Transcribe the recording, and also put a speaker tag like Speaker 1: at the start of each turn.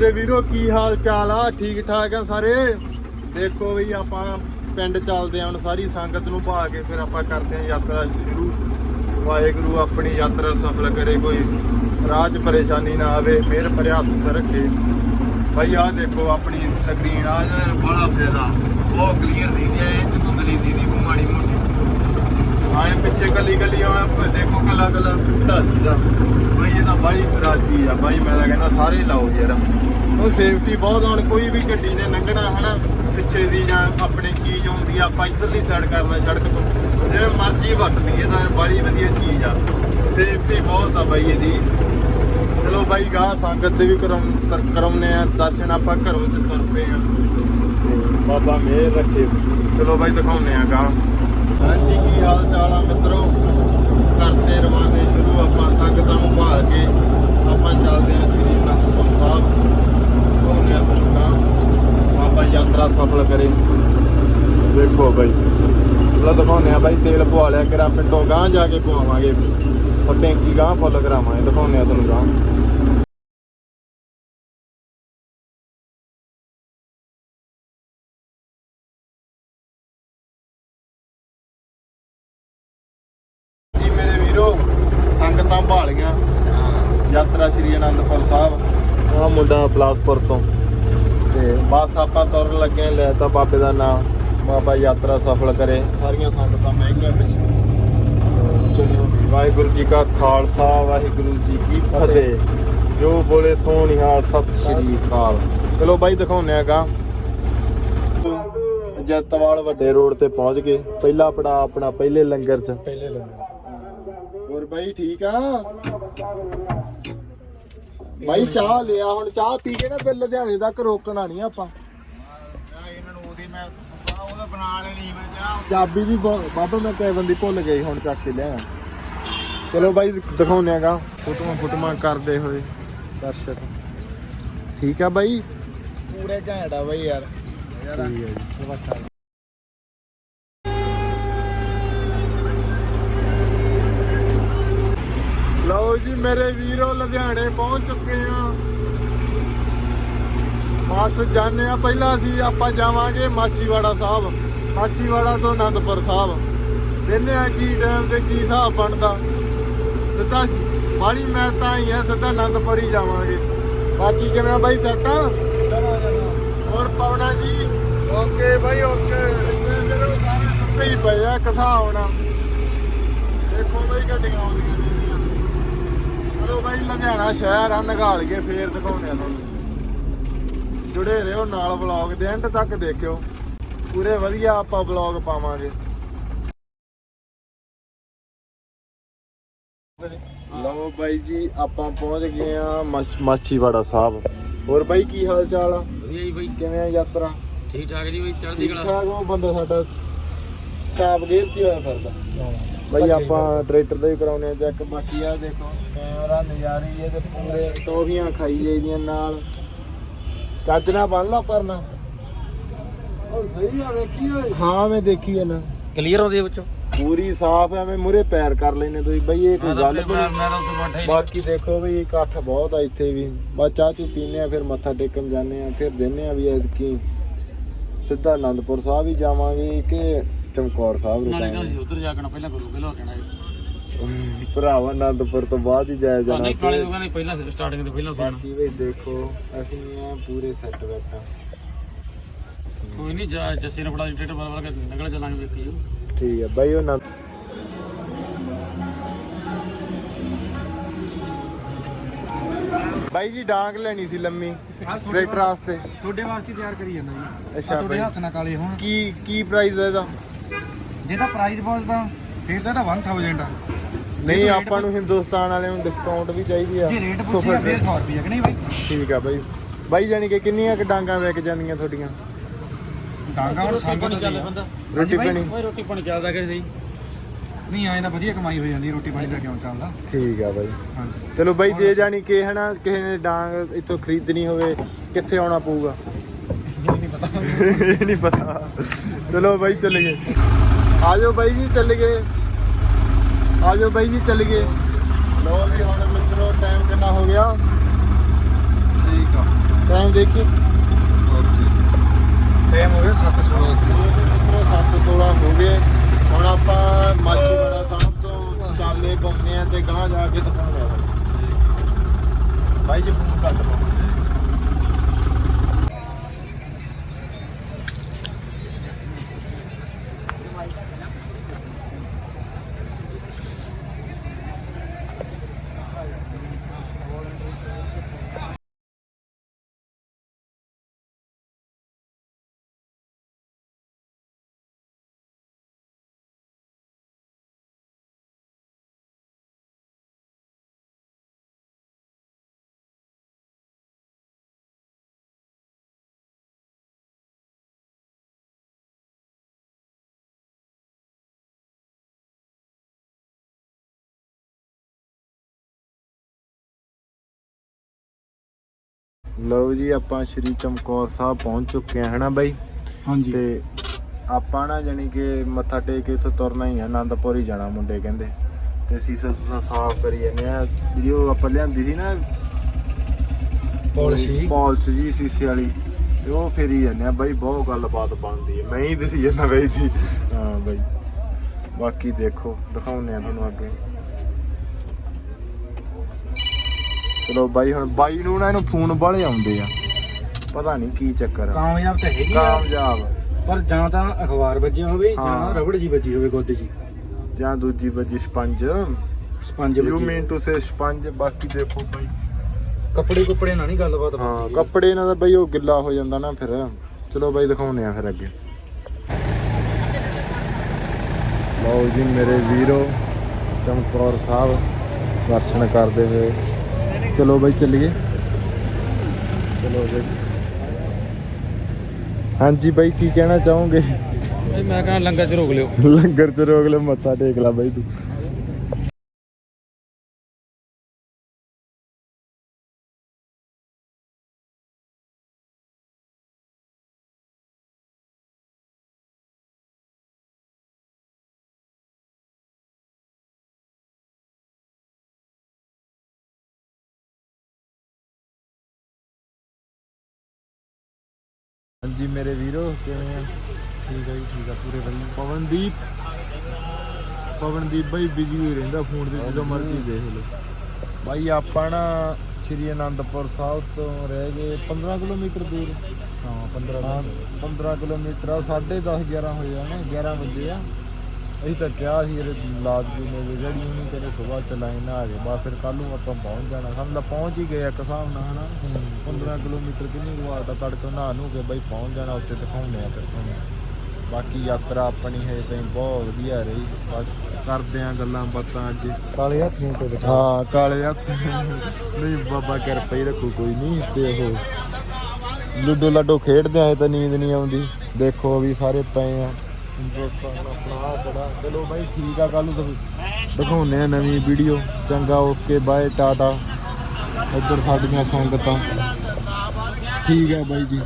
Speaker 1: ਮੇਰੇ ਵੀਰੋ, ਕੀ ਹਾਲ ਚਾਲ ਆ? ਠੀਕ ਠਾਕ ਆ ਸਾਰੇ? ਦੇਖੋ ਵੀ ਆਪਾਂ ਪਿੰਡ ਚੱਲਦੇ ਆ ਸਾਰੀ ਸੰਗਤ ਨੂੰ ਭਾ ਕੇ ਫਿਰ ਆਪਾਂ ਕਰਦੇ ਆ ਯਾਤਰਾ ਸ਼ੁਰੂ। ਵਾਹਿਗੁਰੂ ਆਪਣੀ ਯਾਤਰਾ ਸਫਲ ਕਰੇ, ਕੋਈ ਰਾਜ ਪਰੇਸ਼ਾਨੀ ਨਾ ਆਵੇ, ਮਿਹਰ ਭਰਿਆ ਹੱਥ ਰੱਖੇ। ਭਾਈ ਆਹ ਦੇਖੋ ਆਪਣੀ ਸਕਰੀਨ ਆ ਜਿਹੜਾ ਬੜਾ ਫਾਇਦਾ ਬਹੁਤ ਕਲੀਅਰ ਦਿਖਦੀ ਹੈ ਇਹ ਧੁੰਦਲੀ ਦੀਦੀ ਕੋ ਮਾੜੀ ਮੋਟੀ। ਆਏ ਪਿੱਛੇ ਕੱਲੀ ਕੱਲੀ ਆ ਦੇਖੋ ਕੱਲਾ ਕੱਲਾ ਢਾਜੀ ਦਾ। ਭਾਈ ਇਹ ਤਾਂ ਬਾਈ ਸਰਾਜੀ ਆ, ਬਾਈ ਮੈਂ ਤਾਂ ਕਹਿੰਦਾ ਸਾਰੇ ਲਾਓ ਯਾਰ। ਉਹ ਸੇਫਟੀ ਬਹੁਤ ਹੁਣ ਕੋਈ ਵੀ ਗੱਡੀ ਨੇ ਲੰਘਣਾ ਹਨਾ, ਪਿੱਛੇ ਦੀ ਜਾਂ ਆਪਣੇ ਕੀ ਆਉਂਦੀ ਆ ਆਪਾਂ ਇੱਧਰਲੀ ਸਾਈਡ ਕਰਨਾ ਸੜਕ ਤੋਂ। ਜਿਵੇਂ ਮਰਜ਼ੀ ਵੱਟਦੀ ਹੈ ਤਾਂ ਬੜੀ ਵਧੀਆ ਚੀਜ਼ ਆ। ਸੇਫਟੀ ਬਹੁਤ ਆ ਬਾਈ ਇਹਦੀ। ਚਲੋ ਬਾਈ ਗਾ ਸੰਗਤ ਦੇ ਵੀ ਕਰਮ ਕਰਾਉਨੇ ਆ, ਦਰਸ਼ਨ ਆਪਾਂ ਘਰੋਂ ਚ ਤੁਰ ਪਏ ਆ। ਬਾਬਾ ਮਿਹਰ ਰੱਖੇ। ਚਲੋ ਬਾਈ ਦਿਖਾਉਨੇ ਆ ਗਾ ਹਾਂਜੀ, ਕੀ ਹਾਲ ਚਾਲ ਆ ਮਿੱਤਰੋ? ਕਰਦੇ ਰਵਾਨੇ ਸ਼ੁਰੂ ਆਪਾਂ, ਸੰਗਤਾਂ ਨੂੰ ਭਾਲ ਕੇ। ਆਪਾਂ ਚੱਲਦੇ ਆ ਸ੍ਰੀ ਅਨੰਦਪੁਰ ਸਾਹਿਬ। ਹੋਣੇ ਆ ਪੁੱਤਾਂ ਬਾਬਾ ਯਾਤਰਾ ਸਫਲ ਕਰੇ। ਦੇਖੋ ਬਾਈ। ਚਲੋ ਦਿਖਾਉਨੇ ਆ ਬਾਈ ਤੇਲ ਪਵਾ ਲਿਆ ਕਿਰਾ ਪਿੰਡੋਂ ਗਾਂ ਜਾ ਕੇ ਪਵਾਵਾਂਗੇ। ਉਹ ਟੈਂਕੀ ਗਾਂ ਫੁੱਲ ਕਰਾਵਾਂਗੇ ਦਿਖਾਉਨੇ ਆ ਤੁਹਾਨੂੰ ਗਾਂ ਜੀ ਮੇਰੇ ਵੀਰੋ ਸੰਗਤਾਂ ਭਾਲੀਆਂ। ਯਾਤਰਾ ਸ਼੍ਰੀ ਅਨੰਦਪੁਰ ਸਾਹਿਬ। ਆ ਮੁੰਡਾ ਬਲਾਸਪੁਰ ਤੋਂ ਤੇ। ਬਸ ਆਪਾਂ ਤੁਰਨ ਲੱਗੇ ਲੈ ਤਾਂ ਬਾਬੇ ਦਾ ਨਾਮ ਬਾਬਾ ਯਾਤਰਾ ਸਫਲ ਕਰੇ। ਸਾਰੀਆਂ ਸੰਗਤਾਂ ਮਹਿੰਗੀਆਂ ਪਿੱਛੇ ਚਲੋ ਵਾਹਿਗੁਰੂ ਜੀ ਕਾ ਖਾਲਸਾ ਵਾਹਿਗੁਰੂ ਜੀ ਕੀ ਫਤਿਹ। ਜੋ ਬੋਲੇ ਸੋ ਨਿਹਾਲ ਸਤਿ ਸ਼੍ਰੀ ਅਕਾਲ। ਚਲੋ ਬਾਈ ਦਿਖਾਉਨੇ ਆਗਾ ਜੱਤਵਾਲ ਵੱਡੇ ਰੋਡ ਤੇ ਪਹੁੰਚ ਗਏ। ਪਹਿਲਾ ਪੜਾ ਆਪਣਾ ਪਹਿਲੇ ਲੰਗਰ ਚ।
Speaker 2: ਪਹਿਲੇ ਲੰਗਰ
Speaker 1: ਹੋਰ ਬਾਈ ਠੀਕ ਆ? ਬਾਈ ਚਾਹ ਲਿਆ ਹੁਣ ਚਾਹ ਪੀ ਕੇ ਨਾ ਫਿਰ ਲੁਧਿਆਣੇ ਤੱਕ ਰੋਕਣਾ ਨਹੀਂ ਆਪਾਂ।
Speaker 2: ਇਹਨਾਂ ਨੂੰ ਉਹਦੀ ਮੈਂ ਉਹਦਾ ਬਣਾ ਲੈਣੀ ਮੈਂ ਚਾਹ।
Speaker 1: ਚਾਬੀ ਵੀ ਬ- ਬਾਬਾ ਮੈਂ ਕਈ ਬੰਦੀ ਭੁੱਲ ਗਈ ਹੁਣ ਚੱਕ ਕੇ ਲਿਆ ਚਲੋ ਬਾਈ ਦਿਖਾਉਨੇ ਆਗਾ ਫੋਟੋਆਂ ਫੋਟੋਆਂ ਕਰਦੇ ਹੋਏ ਦਰਸ਼ਕ। ਠੀਕ ਆ ਬਾਈ?
Speaker 2: ਪੂਰੇ ਘੈਂਟ ਆ ਬਈ ਯਾਰ।
Speaker 1: ਠੀਕ ਜੀ। ਜੀ ਮੇਰੇ ਵੀਰੋ ਲੁਧਿਆਣੇ ਪਹੁੰਚ ਚੁੱਕੇ ਆ ਬਸ ਜਾਣੇ ਆ ਪਹਿਲਾਂ ਅਸੀਂ ਆਪਾਂ ਜਾਵਾਂਗੇ ਮਾਚੀਵਾੜਾ ਸਾਹਿਬ। ਮਾਚੀਵਾੜਾ ਤੋਂ ਆਨੰਦਪੁਰ ਸਾਹਿਬ। ਦਿੰਨੇ ਆ ਕੀ ਟਾਈਮ ਤੇ ਕੀ ਹਿਸਾਬ ਬਣਦਾ। ਸਿੱਧਾ ਬਾੜੀ ਮੈਂ ਤਾਂ ਹੀ ਆ ਸਿੱਧਾ ਆਨੰਦਪੁਰ ਹੀ ਜਾਵਾਂਗੇ। ਬਾਕੀ ਕਿਵੇਂ ਆ ਬਾਈ ਸੈਟਾ ਹੋਰ ਪਵਨਾ ਜੀ? Okay bye okay. ਇੱਥੇ ਮੇਰੇ ਸਾਰੇ ਸੁੱਤੇ ਹੀ ਪਏ ਆ ਕਸਾ ਹੋਣਾ ਦੇਖੋ ਬਾਈ ਗੱਡੀਆਂ ਆਉਂਦੀਆਂ ਲੁਧਿਆਣਾ ਸ਼ਹਿਰ ਆ ਨਗਾਲ ਕੇ ਫੇਰ ਦਿਖਾਉਂਦੇ ਆ ਤੁਹਾਨੂੰ। ਜੁੜੇ ਰਹੋ ਨਾਲ ਵਲੌਗ ਦੇ ਐਂਡ ਤੱਕ ਦੇਖਿਓ। ਪੂਰੇ ਵਧੀਆ ਆਪਾਂ ਵਲੌਗ ਪਾਵਾਂਗੇ। ਲਓ ਬਾਈ ਜੀ ਆਪਾਂ ਪਹੁੰਚ ਗਏ ਆ ਮਾਛੀਵਾੜਾ ਸਾਹਿਬ। ਹੋਰ ਬਾਈ ਕੀ ਹਾਲ ਚਾਲ ਆ?
Speaker 3: ਵਧੀਆ ਜੀ ਬਾਈ।
Speaker 1: ਕਿਵੇਂ ਆ ਯਾਤਰਾ?
Speaker 3: ਠੀਕ ਠਾਕ ਜੀ ਬਾਈ ਚੜ੍ਹਦੀ
Speaker 1: ਠੀਕ
Speaker 3: ਕਲਾ।
Speaker 1: ਠਾਕ ਉਹ ਬੰਦਾ ਸਾਡਾ? ਟਾਪ ਗੇਅਰ 'ਚ ਹੋਇਆ ਫਿਰਦਾ। ਬਾਈ ਆਪਾਂ ਟਰੈਕਟਰ ਦਾ ਵੀ ਕਰਾਉਨੇ ਆ ਚੈੱਕ ਬਾਕੀ ਆ ਦੇਖੋ ਕੈਮਰਾ ਨਜ਼ਾਰੇ ਹੀ ਇਹਦੇ ਪੂਰੇ। ਟੋਫੀਆਂ ਖਾਈ ਜਾਈਦੀਆਂ ਨਾਲ। ਕੱਜ ਨਾ ਬੰਨ ਲਾ ਪਰਨਾ ਉਹ ਸਹੀ ਆ ਵੇਖੀ ਓਏ। ਹਾਂ ਮੈਂ ਦੇਖੀ ਆ ਨਾ।
Speaker 3: ਕਲੀਅਰ ਆਉਂਦੀ ਵਿੱਚੋਂ?
Speaker 1: ਪੂਰੀ ਸਾਫ਼ ਐਵੇਂ ਮੁਰੇ ਪੈਰ ਕਰ ਲੈਨੇ ਤੁਸੀਂ। ਬਈ ਇਹ ਕੋਈ ਗੱਲ ਨਹੀਂ।
Speaker 3: ਤਾਂ
Speaker 1: ਬਾਕੀ ਦੇਖੋ ਵੀ ਇਕੱਠ ਬਹੁਤ ਆ ਇੱਥੇ ਵੀ। ਬਸ ਚਾਹ ਚੂ ਪੀਨੇ ਆ ਫਿਰ ਮੱਥਾ ਟੇਕਣ ਜਾਂਦੇ ਆ ਫਿਰ ਦਿੰਨੇ ਆ ਵੀ ਐਤਕੀ। ਸਿੱਧਾ ਆਨੰਦਪੁਰ ਸਾਹਿਬ ਹੀ ਜਾਵਾਂਗੇ ਕਿ ਚਮਕੌਰ ਸਾਹਿਬ
Speaker 3: ਨਾਲੇ ਕਹਿੰਦਾ
Speaker 1: ਰੁਕਾਂਗੇ
Speaker 3: ਸੀ ਉਧਰ ਜਾ ਕੇ ਨਾ ਪਹਿਲਾਂ ਗੁਰੂ ਕੇ ਲੋ ਕਹਿਣਾ
Speaker 1: ਭਰਾਵਾ ਆਨੰਦਪੁਰ ਤੋਂ ਬਾਅਦ ਹੀ ਜਾਇਆ ਜਾਣਾ
Speaker 3: ਨਹੀਂ ਕਾਲੇ
Speaker 1: ਤੇ
Speaker 3: ਕਹਿੰਦੇ ਪਹਿਲਾਂ ਸਟਾਰਟਿੰਗ ਤੋਂ ਪਹਿਲਾਂ ਸੁਣਨਾ
Speaker 1: ਬਾਕੀ ਵੀ ਦੇਖੋ ਅਸੀਂ ਆ ਪੂਰੇ ਸੈੱਟ ਬੈਠਾ
Speaker 3: ਕੋਈ ਨਹੀਂ ਜਾ ਜੱਸੀ ਨੇ ਫੜਾ ਬਦਲ ਬਦਲ ਕੇ ਨਿਕਲ ਚੱਲਾਂਗੇ ਜੋ
Speaker 1: ਠੀਕ ਹੈ ਬਾਈ ਉਹ ਨੰਦ ਬਾਈ ਜੀ ਡਾਂਗ ਲੈਣੀ ਸੀ ਲੰਮੀ ਟਰੈਕਟਰ ਵਾਸਤੇ।
Speaker 2: ਤੁਹਾਡੇ ਵਾਸਤੇ ਤਿਆਰ ਕਰੀ ਜਾਂਦਾ ਜੀ।
Speaker 1: ਅੱਛਾ
Speaker 2: ਤੁਹਾਡੇ
Speaker 1: ਬਾਈ।
Speaker 2: ਹੱਥ ਨਾਲ ਕਾਲੇ ਹੋਣ।
Speaker 1: ਕੀ ਕੀ ਪ੍ਰਾਈਸ ਹੈ ਇਹਦਾ?
Speaker 2: ਜੇ ਤਾਂ ਪ੍ਰਾਈਸ ਪਹੁੰਚਦਾ ਫਿਰ ਤਾਂ ਇਹਦਾ 1000 ਆ।
Speaker 1: ਨਹੀਂ ਆਪਾਂ ਨੂੰ ਹਿੰਦੁਸਤਾਨ ਵਾਲਿਆਂ ਨੂੰ ਡਿਸਕਾਊਂਟ ਵੀ ਚਾਹੀਦੀ ਆ।
Speaker 2: ਜੇ ਰੇਟ
Speaker 1: ਸੋ
Speaker 2: ਪੁੱਛੀਗਾ
Speaker 1: ਫਿਰ-
Speaker 2: ਫਿਰ 100 ਰੁਪਏ ਕਿ ਨਹੀਂ ਬਾਈ?
Speaker 1: ਠੀਕ ਆ ਬਾਈ। ਬਾਈ ਜਾਨੀ ਕਿ ਕਿੰਨੀਆਂ ਕ ਡਾਂਗਾਂ ਵਿਕ ਜਾਂਦੀਆਂ ਤੁਹਾਡੀਆਂ?
Speaker 2: ਡਾਂਗਾ ਹੁਣ ਸੰਗਤ
Speaker 3: ਚੱਲ। ਬੰਦਾ।
Speaker 1: ਰੋਟੀ
Speaker 2: ਬਾਈ?
Speaker 1: ਪਾਣੀ?
Speaker 3: ਓਏ ਰੋਟੀ ਪਾਣੀ ਚੱਲਦਾ ਕਿ ਸਹੀ
Speaker 2: ਨਹੀਂ ਆਏ ਤਾਂ ਵਧੀਆ ਕਮਾਈ ਹੋ ਜਾਂਦੀ ਰੋਟੀ ਪਾਣੀ ਦਾ ਕਿਉਂ ਚੱਲਦਾ?
Speaker 1: ਠੀਕ ਆ ਬਾਈ। ਚਲੋ ਬਾਈ ਜੇ ਜਾਨੀ ਕਿ ਹਨਾ ਕਿਸੇ ਨੇ ਡਾਂਗ ਇੱਥੋਂ ਖਰੀਦਣੀ ਹੋਵੇ ਕਿੱਥੇ ਆਉਣਾ ਪਊਗਾ?
Speaker 2: ਨਹੀਂ ਪਤਾ।
Speaker 1: ਇਹ ਨਹੀਂ ਪਤਾ। ਚਲੋ ਬਾਈ ਚੱਲ ਗਏ ਆਜੋ ਬਾਈ ਜੀ ਚੱਲ ਗਏ। ਆਜੋ ਬਾਈ ਜੀ ਚੱਲ ਗਏ। ਲੋ ਵੀ ਹੁਣ ਮਿੱਤਰੋ ਟਾਈਮ ਕਿੰਨਾ ਹੋ ਗਿਆ? ਠੀਕ ਆ। ਟਾਈਮ ਦੇਖੀ।
Speaker 3: ਟਾਈਮ ਹੋ ਗਿਆ 7:16
Speaker 1: ਮਿੱਤਰੋ 716 ਹੋ ਗਏ ਹੁਣ ਆਪਾਂ ਮਾਛੀਵਾੜਾ ਸਾਹਿਬ ਤੋਂ ਚਾਲੇ ਪਾਉਂਦੇ ਆ ਤੇ ਗਾਂ ਜਾ ਕੇ ਦਿਖਾਉਂਦੇ ਆ ਬਾਈ ਜੀ ਫੋਨ ਕੱਟ ਲਓ ਲਓ ਜੀ ਆਪਾਂ ਸ਼੍ਰੀ ਚਮਕੌਰ ਸਾਹਿਬ ਪਹੁੰਚ ਚੁੱਕੇ ਆ ਹਨਾ ਬਾਈ?
Speaker 3: ਹਾਂਜੀ।
Speaker 1: ਤੇ ਆਪਾਂ ਨਾ ਜਾਨੀ ਕਿ ਮੱਥਾ ਟੇਕ ਕੇ ਇੱਥੋਂ ਤੁਰਨਾ ਹੀ ਆ ਆਨੰਦਪੁਰ ਹੀ ਜਾਣਾ ਮੁੰਡੇ ਕਹਿੰਦੇ। ਤੇ ਸੀਸਾ ਸੂਸਾ ਸਾਫ਼ ਕਰੀ ਜਾਂਦੇ ਆ। ਜਿਹੜੀ ਉਹ ਆਪਾਂ ਲਿਆਂਦੀ ਸੀ ਨਾ
Speaker 3: ਪਾਲਿਸ਼ੀ
Speaker 1: ਪਾਲਿਸ਼ ਜੀ ਸੀਸੇ ਵਾਲੀ ਤੇ ਉਹ ਫੇਰੀ ਜਾਂਦੇ ਆ। ਬਾਈ ਬਹੁਤ ਗੱਲਬਾਤ ਬਣਦੀ ਹੈ ਮੈਂ ਹੀ ਦਸੀ ਜਾਂਦਾ ਬਾਈ ਜੀ। ਹਾਂ ਬਾਈ। ਬਾਕੀ ਦੇਖੋ ਦਿਖਾਉਂਦੇ ਆ ਤੁਹਾਨੂੰ ਅੱਗੇ। ਚਲੋ ਬਾਈ ਹੁਣ ਬਾਈ ਨੂੰ ਨਾ ਇਹਨੂੰ ਫੋਨ ਵਾਲੇ ਆਉਂਦੇ ਆ। ਪਤਾ ਨਹੀਂ ਕੀ ਚੱਕਰ ਆ।
Speaker 3: ਕਾਮਯਾਬ ਤਾਂ ਹੈਗੀ ਆ।
Speaker 1: ਕਾਮਯਾਬ।
Speaker 3: ਪਰ ਜਾਂ ਤਾਂ ਅਖਬਾਰ ਵੱਜਿਆ ਹੋਵੇ
Speaker 1: ਹਾਂ।
Speaker 3: ਜਾਂ ਰਬੜ ਜੀ ਵੱਜੀ ਹੋਵੇ ਗੁੱਦ ਜੀ।
Speaker 1: ਜਾਂ ਦੂਜੀ ਵਜੀ ਸਪੰਜ।
Speaker 3: ਸਪੰਜ
Speaker 1: ਯੂ
Speaker 3: ਵੱਜੀ।
Speaker 1: ਮੀਨ ਟੂ ਸੇ ਸਪੰਜ ਬਾਕੀ ਦੇਖੋ ਬਾਈ।
Speaker 3: ਕੱਪੜੇ ਕੁੱਪੜੇ ਨਾਲ ਨਹੀਂ ਗੱਲਬਾਤ
Speaker 1: ਹਾਂ
Speaker 3: ਬਣਦੀ।
Speaker 1: ਕੱਪੜੇ ਨਾਲ ਤਾਂ ਬਈ ਉਹ ਗਿੱਲਾ ਹੋ ਜਾਂਦਾ ਨਾ ਫਿਰ। ਚਲੋ ਬਾਈ ਦਿਖਾਉਨੇ ਆ ਫਿਰ ਅੱਗੇ। ਲਓ ਜੀ ਮੇਰੇ ਵੀਰੋ ਚਮਕੌਰ ਸਾਹਿਬ ਦਰਸ਼ਨ ਕਰਦੇ ਹੋਏ। ਚਲੋ ਬਾਈ ਚੱਲੀਏ। ਚਲੋ ਬਾਈ। ਹਾਂਜੀ ਬਾਈ ਕੀ ਕਹਿਣਾ ਚਾਹੋਗੇ?
Speaker 3: ਬਈ ਮੈਂ ਕਹਿੰਦਾ ਲੰਗਰ ਚ ਰੋਕ ਲਿਓ।
Speaker 1: ਲੰਗਰ ਚ ਰੋਕ ਲੈ ਮੱਥਾ ਟੇਕ ਲੈ ਬਾਈ ਤੂੰ। ਹਾਂਜੀ ਮੇਰੇ ਵੀਰੋ ਕਿਵੇਂ ਆ? ਠੀਕ ਆ ਜੀ ਠੀਕ ਆ ਪੂਰੇ ਵਧੀਆ। ਪਵਨਦੀਪ ਪਵਨਦੀਪ ਬਾਈ ਬਿਜ਼ੀ ਹੋਈ ਰਹਿੰਦਾ ਫੋਨ ਤੇ ਜਦੋਂ ਮਰਜ਼ੀ ਦੇਖ ਲਓ। ਬਾਈ ਆਪਾਂ ਨਾ ਸ਼੍ਰੀ ਅਨੰਦਪੁਰ ਸਾਹਿਬ ਤੋਂ ਰਹਿ ਗਏ 15 ਕਿਲੋਮੀਟਰ ਦੂਰ।
Speaker 3: ਹਾਂ 15
Speaker 1: ਹਾਂ 15 ਕਿਲੋਮੀਟਰ ਆ 10:30 11 ਹੋ ਜਾਣੇ 11 ਵਜੇ ਆ। ਅਸੀਂ ਤਾਂ ਕਿਹਾ ਸੀ ਇਹਦੇ ਲਾਦ ਜੀ ਨੇ ਜਿਹੜੀ ਉਹਨੂੰ ਕਹਿੰਦੇ ਸਵੇਰ ਚਲਾਈ ਨਾ ਆ ਬਾ ਫਿਰ ਕੱਲ ਨੂੰ ਆਪਾਂ ਪਹੁੰਚ ਜਾਣਾ। ਸਾਨੂੰ ਤਾਂ ਪਹੁੰਚ ਹੀ ਗਏ ਇੱਕ ਹਿਸਾਬ ਨਾਲ ਹਨਾ? 15 ਕਿਲੋਮੀਟਰ ਕਿੰਨੀ ਵਾਰ ਦਾ ਤੜਕੇ ਨਹਾ ਨੂੰ ਕੇ ਬਾਈ ਪਹੁੰਚ ਜਾਣਾ ਉੱਥੇ ਦਿਖਾਉਂਦੇ ਆ ਫਿਰ ਤੁਹਾਨੂੰ ਬਾਕੀ ਯਾਤਰਾ ਆਪਣੀ ਹੈ ਤਾਂ ਬਹੁਤ ਵਧੀਆ ਰਹੀ। ਬਸ ਕਰਦੇ ਆ ਗੱਲਾਂ ਬਾਤਾਂ ਅੱਜ।
Speaker 3: ਕਾਲੇ ਹੱਥ ਨੂੰ ਤੇ
Speaker 1: ਹਾਂ ਕਾਲੇ ਹੱਥ। ਨਹੀਂ ਬਾਬਾ ਕਿਰਪਾ ਹੀ ਰੱਖੂ ਕੋਈ ਨਹੀਂ ਤੇ ਉਹ ਲੁੱਡੋ ਲੱਡੋ ਖੇਡਦੇ ਆਏ ਤਾਂ ਨੀਂਦ ਨਹੀਂ ਆਉਂਦੀ। ਦੇਖੋ ਵੀ ਸਾਰੇ ਪਏ ਆ। ਦੋਸਤਾਂ ਆਪਣਾ ਬੜਾ, ਚਲੋ ਬਾਈ ਠੀਕ ਆ ਕੱਲ ਨੂੰ ਦਿਖ- ਦਿਖਾਉਂਦੇ ਆ ਨਵੀਂ ਵੀਡੀਓ ਚੰਗਾ ਓਕੇ ਬਾਏ ਟਾਟਾ। ਇੱਧਰ ਸਾਡੀਆਂ ਸੰਗਤਾਂ। ਠੀਕ ਹੈ ਬਾਈ ਜੀ।